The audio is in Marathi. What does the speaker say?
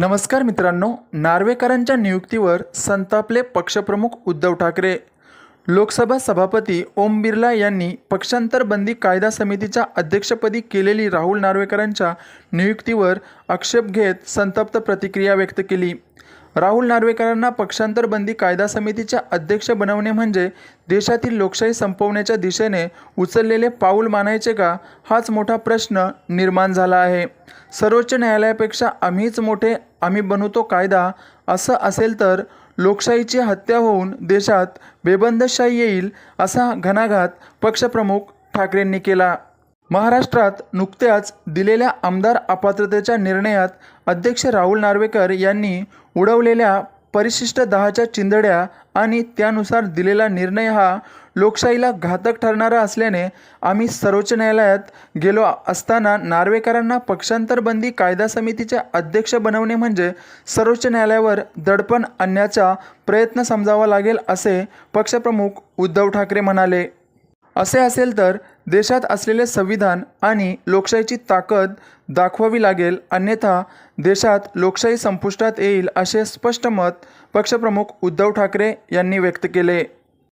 नमस्कार मित्रांनो नार्वेकरांच्या नियुक्तीवर संतापले पक्षप्रमुख उद्धव ठाकरे. लोकसभा सभापती ओम बिर्ला यांनी पक्षांतर बंदी कायदा समितीच्या अध्यक्षपदी केलेली राहुल नार्वेकरांच्या नियुक्तीवर आक्षेप घेत संतप्त प्रतिक्रिया व्यक्त केली. राहुल नार्वेकरांना पक्षांतर बंदी कायदा समितीच्या अध्यक्ष बनवणे म्हणजे देशातील लोकशाही संपवण्याच्या दिशेने उचललेले पाऊल मानायचे का हाच मोठा प्रश्न निर्माण झाला आहे. सर्वोच्च न्यायालयापेक्षा आम्हीच मोठे आम्ही बनवतो कायदा असं असेल तर लोकशाहीची हत्या होऊन देशात बेबंदशाही येईल असा घणाघात पक्षप्रमुख ठाकरेंनी केला. महाराष्ट्रात नुकत्याच दिलेल्या आमदार अपात्रतेच्या निर्णयात अध्यक्ष राहुल नार्वेकर यांनी उडवलेल्या परिशिष्ट दहाच्या चिंदड्या आणि त्यानुसार दिलेला निर्णय हा लोकशाहीला घातक ठरणारा असल्याने आम्ही सर्वोच्च न्यायालयात गेलो असताना नार्वेकरांना पक्षांतरबंदी कायदा समितीचे अध्यक्ष बनवणे म्हणजे सर्वोच्च न्यायालयावर दडपण आणण्याचा प्रयत्न समजावा लागेल असे पक्षप्रमुख उद्धव ठाकरे म्हणाले. असे असेल तर देशात असलेले संविधान आणि लोकशाहीची ताकद दाखवावी लागेल अन्यथा देशात लोकशाही संपुष्टात येईल असे स्पष्ट मत पक्षप्रमुख उद्धव ठाकरे यांनी व्यक्त केले.